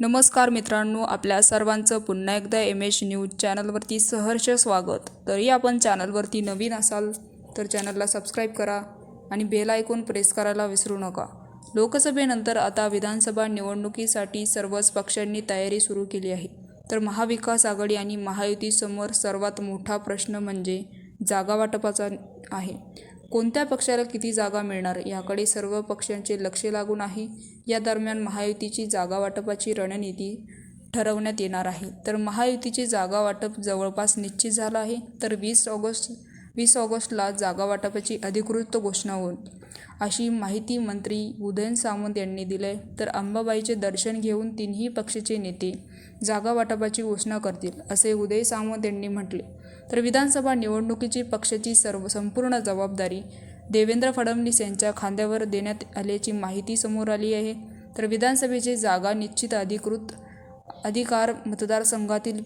नमस्कार मित्रांनो आपल्या सर्वांचं पुन्हा एकदा एम एच न्यूज चॅनलवरती सहर्ष स्वागत. तरी आपण चॅनलवरती नवीन असाल तर चॅनलला सबस्क्राईब करा आणि बेल आयकॉन प्रेस करायला विसरू नका. लोकसभेनंतर आता विधानसभा निवडणुकीसाठी सर्वच पक्षांनी तयारी सुरू केली आहे. तर महाविकास आघाडी आणि महायुतीसमोर सर्वात मोठा प्रश्न म्हणजे जागावाटपाचा आहे. कोणत्या पक्षाला किती जागा मिळणार याकडे सर्व पक्षांचे लक्ष लागून आहे या दरम्यान महायुतीची जागा वाटपाची रणनीती ठरवण्यात येणार आहे. तर महायुतीचे जागा वाटप जवळपास निश्चित झालं आहे. तर वीस ऑगस्ट वीस ऑगस्टला जागा वाटपाची अधिकृत घोषणा होईल अशी माहिती मंत्री उदयन सामंत यांनी दिली तर अंबाबाईचे दर्शन घेऊन तिन्ही पक्षाचे नेते जागा वाटपाची घोषणा करतील असे उदय सामंत यांनी म्हटले. तर विधानसभा निवडणुकीची पक्षाची सर्व संपूर्ण जबाबदारी देवेंद्र फडणवीस यांच्या खांद्यावर देण्यात आल्याची माहिती समोर आली आहे. तर विधानसभेचे जागा निश्चित अधिकृत अधिकार मतदारसंघातील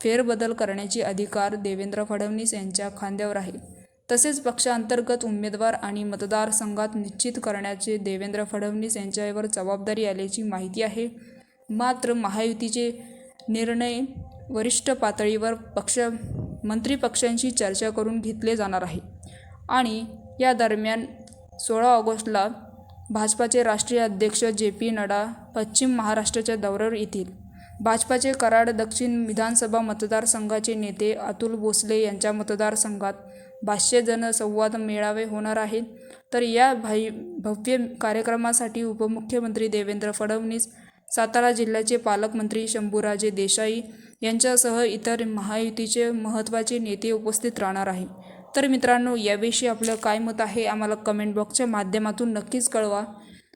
फेरबदल करण्याची अधिकार देवेंद्र फडणवीस यांच्या खांद्यावर आहे. तसेच पक्षांतर्गत उमेदवार आणि मतदारसंघात निश्चित करण्याचे देवेंद्र फडणवीस यांच्यावर जबाबदारी आल्याची माहिती आहे. मात्र महायुतीचे निर्णय वरिष्ठ पातळीवर पक्ष मंत्री पक्षांशी चर्चा करून घेतले जाणार आहे. आणि या दरम्यान सोळा ऑगस्टला भाजपाचे राष्ट्रीय अध्यक्ष जे पी नड्डा पश्चिम महाराष्ट्राच्या दौऱ्यावर येतील. भाजपाचे कराड दक्षिण विधानसभा मतदारसंघाचे नेते अतुल भोसले यांच्या मतदारसंघात भाष्य जनसंवाद मेळावे होणार आहेत. तर या भाई भव्य कार्यक्रमासाठी उपमुख्यमंत्री देवेंद्र फडणवीस सातारा जिल्ह्याचे पालकमंत्री शंभूराजे देसाई यांच्यासह इतर महायुतीचे महत्त्वाचे नेते उपस्थित राहणार आहे तर मित्रांनो याविषयी आपलं काय मत आहे आम्हाला कमेंट बॉक्सच्या माध्यमातून नक्कीच कळवा.